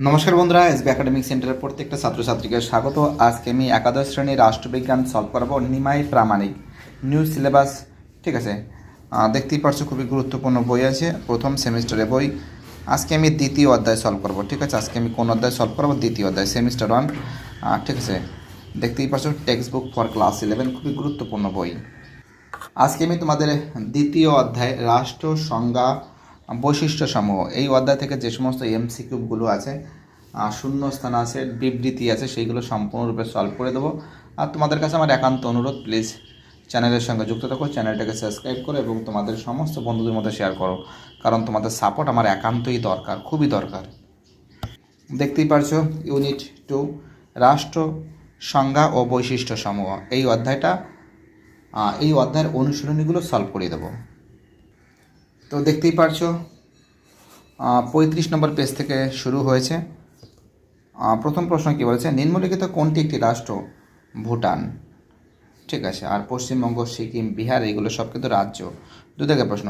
নমস্কার বন্ধুরা, SB academic সেন্টারের প্রত্যেকটা ছাত্রছাত্রীকে স্বাগত। আজকে আমি একাদশ শ্রেণির রাষ্ট্রবিজ্ঞান সলভ করাবো নিমাই প্রামাণিক নিউ সিলেবাস ঠিক আছে? দেখতেই পারছ খুবই গুরুত্বপূর্ণ বই আছে, প্রথম সেমিস্টারের বই। আজকে আমি দ্বিতীয় অধ্যায় সলভ করব, ঠিক আছে? আজকে আমি কোন অধ্যায় সলভ করব? দ্বিতীয় অধ্যায়, সেমিস্টার ওয়ান ঠিক আছে? দেখতেই পারছ text book for class eleven খুবই গুরুত্বপূর্ণ বই। আজকে আমি তোমাদের দ্বিতীয় অধ্যায়, রাষ্ট্র সংজ্ঞা বৈশিষ্ট্য সমূহ এই অধ্যায় থেকে যে সমস্ত এমসিকিউগুলো আছে আহ, শূন্যস্থান আছে বিবৃতি আছে সেইগুলো সম্পূর্ণরূপে সলভ করে দেবো। আর তোমাদের কাছে আমার একান্ত অনুরোধ প্লিজ চ্যানেলের সঙ্গে যুক্ত থাকো চ্যানেলটাকে সাবস্ক্রাইব করো এবং তোমাদের সমস্ত বন্ধুদের মধ্যে শেয়ার করো। কারণ তোমাদের সাপোর্ট আমার একান্তই দরকার খুবই দরকার। দেখতেই পারছ ইউনিট টু রাষ্ট্র সংজ্ঞা ও বৈশিষ্ট্য সমূহ এই অধ্যায়টা এই অধ্যায়ের অনুশীলনীগুলো সলভ করে দেবো। তো দেখতেই পারছ পঁয়ত্রিশ নম্বর পেজ থেকে শুরু হয়েছে। প্রথম প্রশ্ন কী বলেছে? নিম্নলিখিত কোনটি একটি রাষ্ট্র? ভুটান। ঠিক আছে, আর পশ্চিমবঙ্গ, সিকিম, বিহার, এগুলো সব কিন্তু রাজ্য। দু থেকে প্রশ্ন,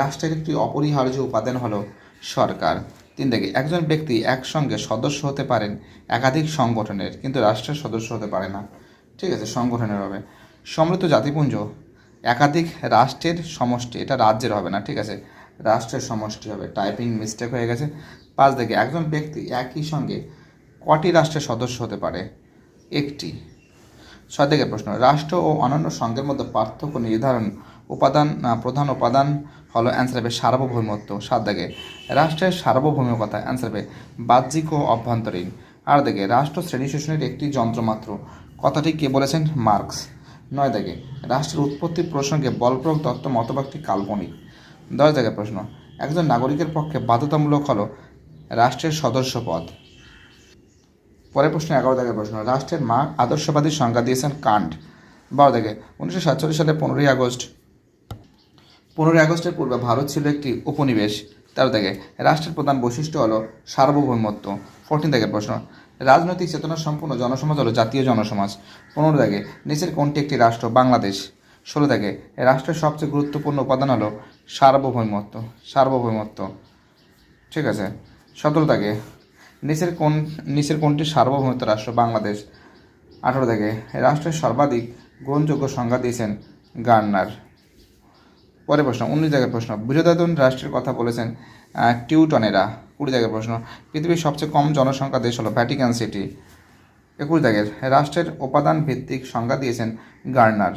রাষ্ট্রের একটি অপরিহার্য উপাদান হলো সরকার। তিন থেকে, একজন ব্যক্তি একসঙ্গে সদস্য হতে পারেন একাধিক সংগঠনের, কিন্তু রাষ্ট্রের সদস্য হতে পারে না। ঠিক আছে, সংগঠনের হবে। সমৃদ্ধ জাতিপুঞ্জ একাধিক রাষ্ট্রের সমষ্টি, এটা রাজ্যের হবে না, ঠিক আছে? রাষ্ট্রের সমষ্টি হবে টাইপিং মিস্টেক হয়ে গেছে। পাঁচ দেখে, একজন ব্যক্তি একই সঙ্গে কটি রাষ্ট্রের সদস্য হতে পারে? একটি। ছয় প্রশ্ন, রাষ্ট্র ও অন্যান্য সংঘের মধ্যে পার্থক্য নির্ধারণ উপাদান প্রধান উপাদান হলো অ্যান্সার হবে সার্বভৌমত্ব। সাত থেকে রাষ্ট্রের সার্বভৌমিকতা অ্যান্সার হবে বাহ্যিক ও অভ্যন্তরীণ। আর দেখে, রাষ্ট্র শ্রেণি শোষণের একটি যন্ত্রমাত্র। কথাটি কে বলেছেন? মার্কস। নয় দাগে, রাষ্ট্রের উৎপত্তি প্রসঙ্গে বলপ্রয়োগ তত্ত্ব মতবাদটি কাল্পনিক। দশ থেকে প্রশ্ন, একজন নাগরিকের পক্ষে বাধ্যতামূলক হলো রাষ্ট্রের সদস্য পদ পরের প্রশ্ন, এগারো দাগের প্রশ্ন, রাষ্ট্রের মা আদর্শবাদী সংজ্ঞা দিয়েছেন কান্ট। বারো থেকে উনিশশো সাতচল্লিশ সালে পনেরোই আগস্ট। পনেরোই আগস্টের পূর্বে ভারত ছিল একটি উপনিবেশ। তেরো থেকে রাষ্ট্রের প্রধান বৈশিষ্ট্য হলো সার্বভৌমত্ব। ফোরটিন থেকে প্রশ্ন রাজনৈতিক চেতনা সম্পূর্ণ জনসমাজ হলো জাতীয় জনসমাজ। পনেরো থেকে নিচের কোনটি একটি রাষ্ট্র? বাংলাদেশ। ষোলো থেকে রাষ্ট্রের সবচেয়ে গুরুত্বপূর্ণ উপাদান হলো সার্বভৌমত্ব। সার্বভৌমত্ব। ঠিক আছে? সতেরো থেকে নিচের কোন, নিচের কোনটি সার্বভৌমত্ব রাষ্ট্র? বাংলাদেশ। আঠারো থেকে রাষ্ট্রের সর্বাধিক গ্রহণযোগ্য সংজ্ঞা দিয়েছেন গার্নার। পরের প্রশ্ন, উনিশ জায়গার প্রশ্ন বৃহদায়তন রাষ্ট্রের কথা বলেছেন টিউটনেরা। কুড়ি জায়গার প্রশ্ন। পৃথিবীর সবচেয়ে কম জনসংখ্যা দেশ হলো ভ্যাটিকান সিটি একুশ জায়গার রাষ্ট্রের উপাদান ভিত্তিক সংজ্ঞা দিয়েছেন গার্নার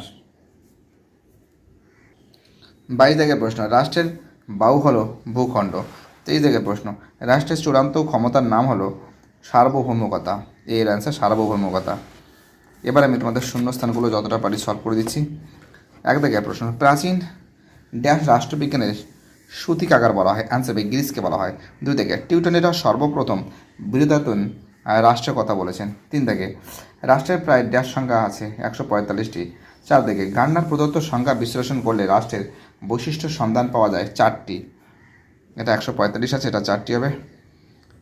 বাইশ জায়গার প্রশ্ন, রাষ্ট্রের বাউ হলো ভূখণ্ড। তেইশ জায়গার প্রশ্ন, রাষ্ট্রের চূড়ান্ত ক্ষমতার নাম হলো সার্বভৌমকতা। এর অ্যান্সার সার্বভৌমকতা। এবার আমি তোমাদের শূন্যস্থানগুলো যতটা পারি সলভ করে দিচ্ছি। এক জায়গায় প্রশ্ন, প্রাচীন ড্যাশ রাষ্ট্রবিজ্ঞানের সূতিকাগার বলা হয় অ্যান্সার বি গ্রিসকে বলা হয়। দুই থেকে টিউটনেরা সর্বপ্রথম বৃহদায়তন আহ, রাষ্ট্রের কথা বলেছেন। তিন থেকে রাষ্ট্রের প্রায় ড্যাশ সংখ্যা আছে একশো পঁয়তাল্লিশটি। চার থেকে গান্নার প্রদত্ত সংখ্যা বিশ্লেষণ করলে রাষ্ট্রের বৈশিষ্ট্য সন্ধান পাওয়া যায় চারটি। এটা একশো পঁয়তাল্লিশ আছে এটা চারটি হবে।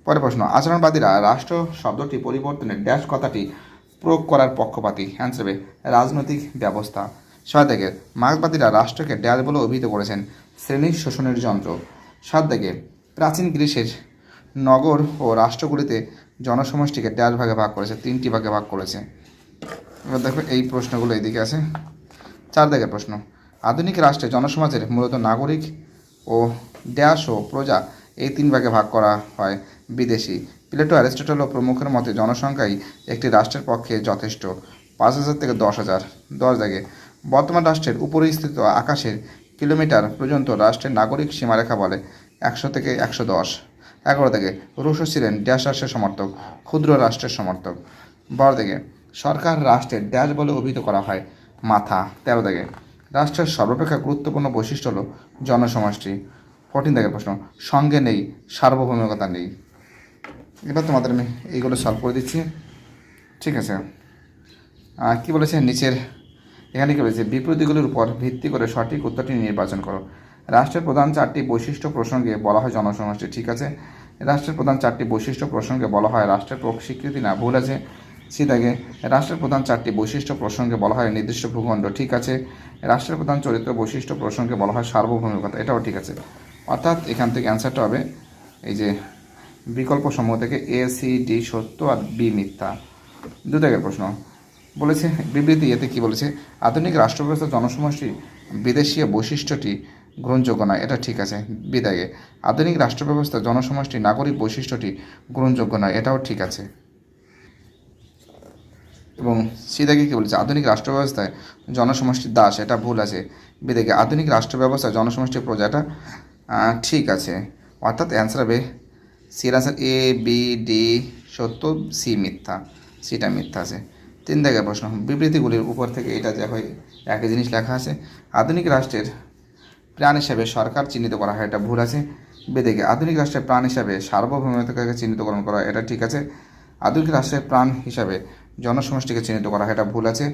পরের প্রশ্ন আচরণবাদীরা রাষ্ট্র শব্দটি পরিবর্তনের ড্যাশ কথাটি প্রয়োগ করার পক্ষপাতী অ্যান্সার হবে রাজনৈতিক ব্যবস্থা। ছয় থেকে মার্কবাদীরা রাষ্ট্রকে ড্যাশ বলে অভিহিত করেছেন। শ্রেণির শোষণের যন্ত্র। সাত থেকে প্রাচীন গ্রীসের নগর ও রাষ্ট্রগুলিতে জনসমষ্টিকে ড্যাশ ভাগে ভাগ করেছে, তিনটি ভাগে ভাগ করেছে। এবার দেখো এই প্রশ্নগুলো এইদিকে আছে। চার দাগের প্রশ্ন, আধুনিক রাষ্ট্রে জনসমাজের মূলত নাগরিক ও ড্যাশ ও প্রজা এই তিন ভাগে ভাগ করা হয়। বিদেশি, প্লেটো, অ্যারিস্টটল ও প্রমুখের মতে জনসংখ্যাই একটি রাষ্ট্রের পক্ষে যথেষ্ট। পাঁচ হাজার থেকে দশ হাজার। দশ দাগে বর্তমান রাষ্ট্রের উপরে স্থিত আকাশের কিলোমিটার পর্যন্ত রাষ্ট্রের নাগরিক সীমারেখা বলে একশো থেকে একশো দশ। এগারো থেকে, রুশো ছিলেন ড্যাশ রাষ্ট্রের সমর্থক, ক্ষুদ্র রাষ্ট্রের সমর্থক। বারো থেকে, সরকার রাষ্ট্রের ড্যাশ বলে অভিহিত করা হয় মাথা। তেরো থেকে, রাষ্ট্রের সর্বাপেক্ষা গুরুত্বপূর্ণ বৈশিষ্ট্য হল জনসমষ্টি। ফোরটিন থেকে প্রশ্ন, সঙ্গে নেই, সার্বভৌমিকতা নেই। এবার তোমাদের আমি এইগুলো সলভ করে দিচ্ছি। ঠিক আছে। কী বলেছে? নিচের এখানে কী বলেছে? বিপরীতগুলির উপর ভিত্তি করে সঠিক উত্তরটি নির্বাচন করো। রাষ্ট্রের প্রধান চারটি বৈশিষ্ট্য প্রসঙ্গে বলা হয় জনসমষ্টি ঠিক আছে? রাষ্ট্রের প্রধান চারটি বৈশিষ্ট্য প্রসঙ্গে বলা হয় রাষ্ট্রের স্বীকৃতি না, ভুল আছে। সিদাগে রাষ্ট্রের প্রধান চারটি বৈশিষ্ট্য প্রসঙ্গে বলা হয় নির্দিষ্ট ভূখণ্ড, ঠিক আছে? রাষ্ট্রের প্রধান চরিত্র বৈশিষ্ট্য প্রসঙ্গে বলা হয় সার্বভৌমিকতা, এটাও ঠিক আছে। অর্থাৎ এখান থেকে অ্যান্সারটা হবে এই যে, বিকল্প সমূহ থেকে এ সি ডি সত্য আর বি মিথ্যা। দু প্রশ্ন বলেছে বিবৃতি এতে কি বলেছে? আধুনিক রাষ্ট্র ব্যবস্থা জনসমষ্টি বিদেশীয় বৈশিষ্ট্যটি গ্রহণযোগ্য নয়। এটা ঠিক আছে বিদাগে আধুনিক রাষ্ট্র ব্যবস্থা জনসমষ্টি নাগরিক বৈশিষ্ট্যটি গ্রহণযোগ্য নয় এটাও ঠিক আছে। এবং সিদাকে কী বলেছে? আধুনিক রাষ্ট্র ব্যবস্থায় জনসমষ্টির দাস এটা ভুল আছে। বিদেকে আধুনিক রাষ্ট্র ব্যবস্থায় জনসমষ্টির প্রজাটা আহ, ঠিক আছে। অর্থাৎ অ্যান্সার হবে সির আনসার এ বি ডি সত্য সি মিথ্যা। সিটা মিথ্যা আছে। তিন জায়গায় প্রশ্ন। বিবৃতিগুলির উপর থেকে এটা যা হয়, একই জিনিস লেখা আছে। আধুনিক রাষ্ট্রের প্রাণ হিসাবে সরকার চিহ্নিত করা হয়, এটা ভুল আছে। বেদেকে আধুনিক রাষ্ট্রের প্রাণ হিসাবে সার্বভৌমত্বকে চিহ্নিতকরণ করা এটা ঠিক আছে। আধুনিক রাষ্ট্রের প্রাণ হিসাবে জনসমষ্টিকে চিহ্নিত করা হয়, এটা ভুল আছে।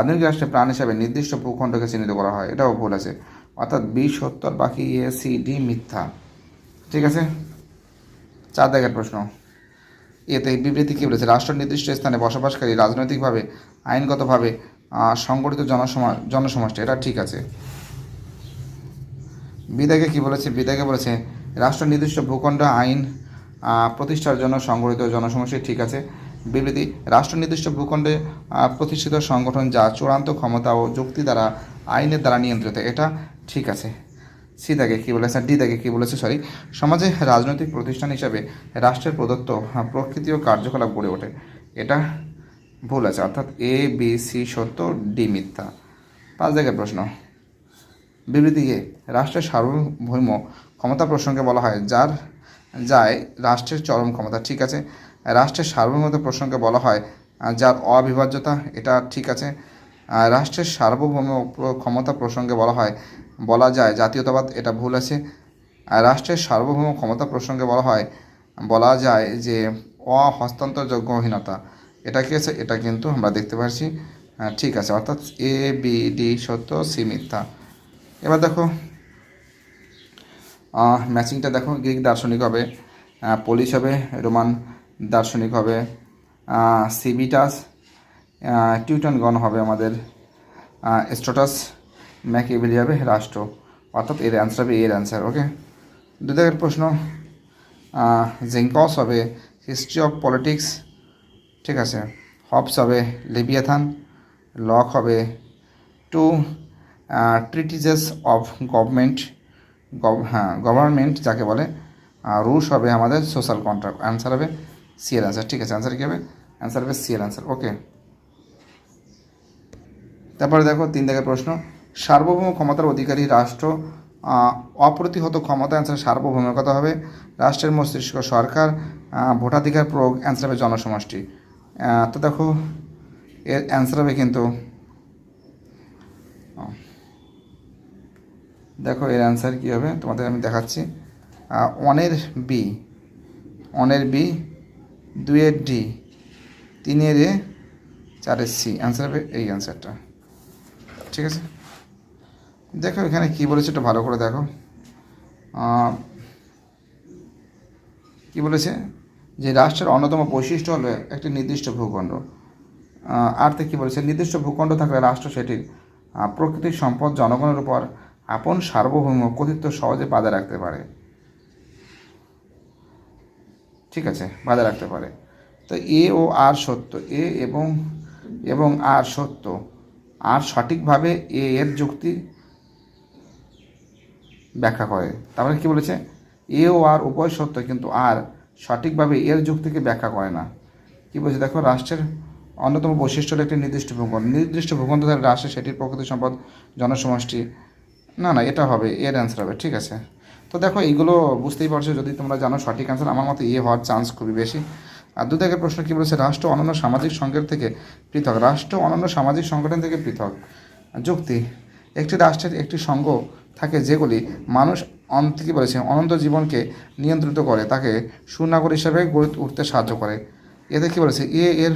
আধুনিক রাষ্ট্রের প্রাণ হিসাবে নির্দিষ্ট ভূখণ্ডকে চিহ্নিত করা হয়, এটাও ভুল আছে। অর্থাৎ বি সত্তর, বাকি এ, সি, ডি মিথ্যা। ঠিক আছে? চার দাগের প্রশ্ন। এতে বিবৃতি কী বলেছে? রাষ্ট্র নির্দিষ্ট স্থানে বসবাসকারী রাজনৈতিকভাবে, আইনগতভাবে সংগঠিত জনসমাজ জনসমষ্টি, এটা ঠিক আছে। বিদাকে কি বলেছে? বিদাকে বলেছে রাষ্ট্র নির্দিষ্ট ভূখণ্ড, আইন প্রতিষ্ঠার জন্য সংগঠিত জনসমষ্টি, ঠিক আছে। বিবৃতি রাষ্ট্র নির্দিষ্ট ভূখণ্ডে প্রতিষ্ঠিত সংগঠন যা চূড়ান্ত ক্ষমতা ও যুক্তি দ্বারা, আইনের দ্বারা নিয়ন্ত্রিত, এটা ঠিক আছে। সি দাগে কী বলেছে, ডি দাগে কী বলেছে সরি সমাজে রাজনৈতিক প্রতিষ্ঠান হিসাবে রাষ্ট্রের প্রদত্ত প্রকৃতি ও কার্যকলাপ গড়ে ওঠে। এটা ভুল আছে, অর্থাৎ এ বি সি সত্য ডি মিথ্যা। পাঁচ জায়গায় প্রশ্ন। বিবৃতি বিবৃতিকে রাষ্ট্রের সার্বভৌম ক্ষমতা প্রসঙ্গে বলা হয়, যার যায় রাষ্ট্রের চরম ক্ষমতা, ঠিক আছে? রাষ্ট্রের সার্বভৌমতা প্রসঙ্গে বলা হয়, যার অবিভাজ্যতা, এটা ঠিক আছে? রাষ্ট্রের সার্বভৌম ক্ষমতা প্রসঙ্গে বলা হয় বলা যায় জাতীয়তাবাদ এটা ভুল আছে। রাষ্ট্রের সার্বভৌম ক্ষমতা প্রসঙ্গে বলা হয় বলা যায় যে অহস্তান্তরযোগ্যহীনতা। এটা কি আছে? এটা কিন্তু আমরা দেখতে পাচ্ছি ঠিক আছে অর্থাৎ এ বি ডি সত্য সি এবার দেখো ম্যাচিংটা দেখো গ্রিক দার্শনিক হবে পলিশ হবে রোমান দার্শনিক হবে সিবিটাস টিউটনগণ হবে আমাদের আহ, ম্যাকিবেলি হবে রাষ্ট্র অর্থাৎ এর অ্যান্সার হবে এর অ্যান্সার ওকে দু প্রশ্ন জেঙ্কস হবে হিস্ট্রি অফ পলিটিক্স ঠিক আছে হবস হবে লেবিয়াথান লক হবে টু ট্রিটিজেস অফ গভর্নমেন্ট হ্যাঁ গভর্নমেন্ট যাকে বলে রুশ হবে আমাদের সোশ্যাল কন্ট্রাক্ট অ্যান্সার হবে সি এর অ্যান্সার ঠিক আছে অ্যান্সার কী হবে অ্যান্সার হবে সি এর অ্যান্সার ওকে তারপরে দেখো তিন দাগের প্রশ্ন। সার্বভৌম ক্ষমতার অধিকারী রাষ্ট্র অপ্রতিহত ক্ষমতা অ্যান্সার সার্বভৌমিকতা হবে। রাষ্ট্রের মস্তিষ্ক, সরকার ভোটাধিকার প্রয়োগ অ্যান্সার হবে জনসমষ্টি। তো দেখো, এর অ্যান্সার হবে কিন্তু দেখো এর অ্যান্সার কী হবে? তোমাদের আমি দেখাচ্ছি। অনের বি অনের বি দুইয়ের ডি তিনের এ, চারের সি অ্যান্সার হবে এই অ্যান্সারটা। ঠিক আছে? দেখো এখানে কী বলেছে একটু ভালো করে দেখো। কি বলেছে? যে রাষ্ট্রের অন্যতম বৈশিষ্ট্য হলো একটি নির্দিষ্ট ভূখণ্ড। আহ, আর তো কী বলেছে? নির্দিষ্ট ভূখণ্ড থাকলে রাষ্ট্র সেটির প্রকৃতির সম্পদ জনগণের উপর আপন সার্বভৌম কর্তৃত্ব সহজে বাধা রাখতে পারে। ঠিক আছে বাধা রাখতে পারে। তো এ ও আর সত্য এ এবং এবং আর সত্য। আর সঠিকভাবে এ এর যুক্তি ব্যাখ্যা করে। তারপরে কি বলেছে? এ ও আর উভয় সত্য, কিন্তু আর সঠিকভাবে এর যুক্তিকে ব্যাখ্যা করে না। কি বলছে? দেখো, রাষ্ট্রের অন্যতম বৈশিষ্ট্য হলো একটি নির্দিষ্ট ভূখণ্ড নির্দিষ্ট ভূখণ্ড থাকলে রাষ্ট্রের সেটির প্রকৃতি সম্পদ, জনসমষ্টি। না না, এটা হবে, এর অ্যান্সার হবে, ঠিক আছে। তো দেখো, এইগুলো বুঝতেই পারছ, যদি তোমরা জানো সঠিক অ্যান্সার আমার মতে এ হওয়ার চান্স খুবই বেশি। আর দু থেকে প্রশ্ন কী বলেছে? রাষ্ট্র অনন্য সামাজিক সংগঠন থেকে পৃথক। রাষ্ট্র অনন্য সামাজিক সংগঠন থেকে পৃথক। যুক্তি। একটি রাষ্ট্রের একটি সংঘ থাকে যেগুলি মানুষ অন্ত কী বলেছে অনন্ত জীবনকে নিয়ন্ত্রিত করে, তাকে সুনাগর হিসাবে গড়ে উঠতে সাহায্য করে। এতে কী বলেছে? এ এর,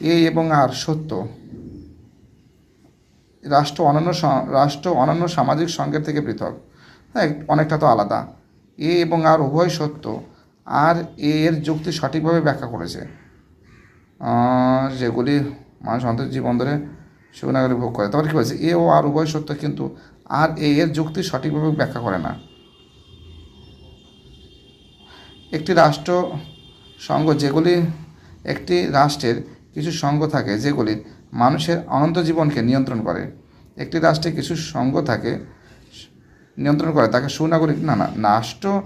এ এবং আর সত্য। রাষ্ট্র অন্যান্য স- রাষ্ট্র অন্যান্য সামাজিক সংঘের থেকে পৃথক। হ্যাঁ অনেকটা তো আলাদা। এ এবং আর উভয় সত্য। আর এ এর যুক্তি সঠিকভাবে ব্যাখ্যা করেছে। যেগুলি মানুষ অন্তর জীবন ধরে সুনাগরে ভোগ করে। তারপরে কী বলছে? এ ও আর উভয় সত্য কিন্তু আর এ এর যুক্তি সঠিকভাবে ব্যাখ্যা করে না। একটি রাষ্ট্র সংঘ যেগুলি, একটি রাষ্ট্রের কিছু সংঘ থাকে যেগুলি মানুষের অনন্ত জীবনকে নিয়ন্ত্রণ করে। একটি রাষ্ট্রে কিছু সংঘ থাকে, নিয়ন্ত্রণ করে, তাকে সুনাগরিক, না না, রাষ্ট্র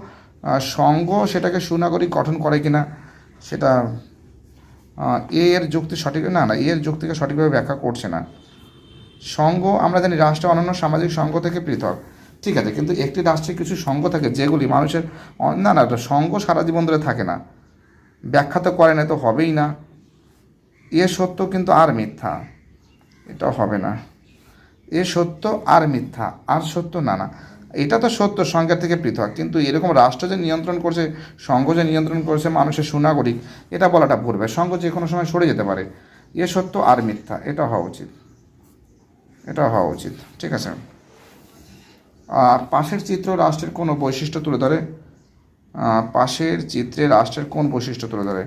সংঘ সেটাকে সুনাগরিক গঠন করে কিনা, সেটা এ এর যুক্তি সঠিক, না না এর যুক্তিকে সঠিকভাবে ব্যাখ্যা করছে না। সংঘ আমরা জানি রাষ্ট্র অন্যান্য সামাজিক সংঘ থেকে পৃথক। ঠিক আছে, কিন্তু একটি রাষ্ট্রে কিছু সঙ্গ থাকে যেগুলি মানুষের না না সংঘ সারা জীবন ধরে থাকে না। ব্যাখ্যা তো করে না তো হবেই না। এ সত্য কিন্তু আর মিথ্যা। এটা হবে না। এ সত্য আর মিথ্যা, আর সত্য না না। এটা তো সত্য সংজ্ঞা থেকে পৃথক। কিন্তু এরকম রাষ্ট্র যে নিয়ন্ত্রণ করছে সংঘ যে নিয়ন্ত্রণ করছে মানুষের সুনাগরিক, এটা বলাটা ভুলবে সংঘ যে কোনো সময় সরে যেতে পারে। এ সত্য আর মিথ্যা, এটা হওয়া উচিত। এটা হওয়া উচিত, ঠিক আছে? আর পাশের চিত্র রাষ্ট্রের কোনো বৈশিষ্ট্য তুলে ধরে? পাশের চিত্রে রাষ্ট্রের কোন বৈশিষ্ট্য তুলে ধরে?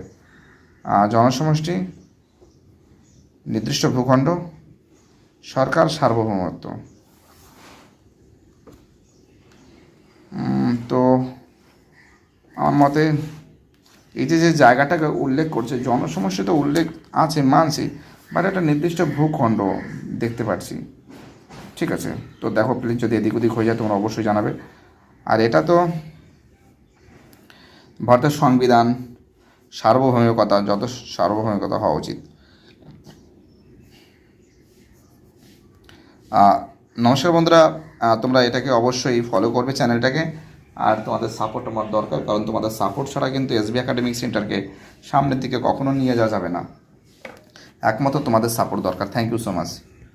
জনসমষ্টি, নির্দিষ্ট ভূখণ্ড, সরকার সার্বভৌমত্ব। তো আমার মতে এই যে যে জায়গাটাকে উল্লেখ করছে জনসমস্যা তো উল্লেখ আছে, মানছি বাট একটা নির্দিষ্ট ভূখণ্ড দেখতে পাচ্ছি ঠিক আছে? তো দেখো প্লিজ যদি এদিক ওদিক হয়ে যায়, তোমরা অবশ্যই জানাবে। আর এটা তো ভারতের সংবিধান সার্বভৌমিকতা, যত সার্বভৌমিকতা হওয়া উচিত। নমস্কার বন্ধুরা। তোমরা এটাকে অবশ্যই ফলো করবে চ্যানেলটাকে। আর তোমাদের সাপোর্ট আমার দরকার, কারণ তোমাদের সাপোর্ট ছাড়া কিন্তু এসবি একাডেমিক সেন্টারকে সামনের দিকে কখনো নিয়ে যাওয়া যাবে না। একমাত্র তোমাদের সাপোর্ট দরকার। Thank you so much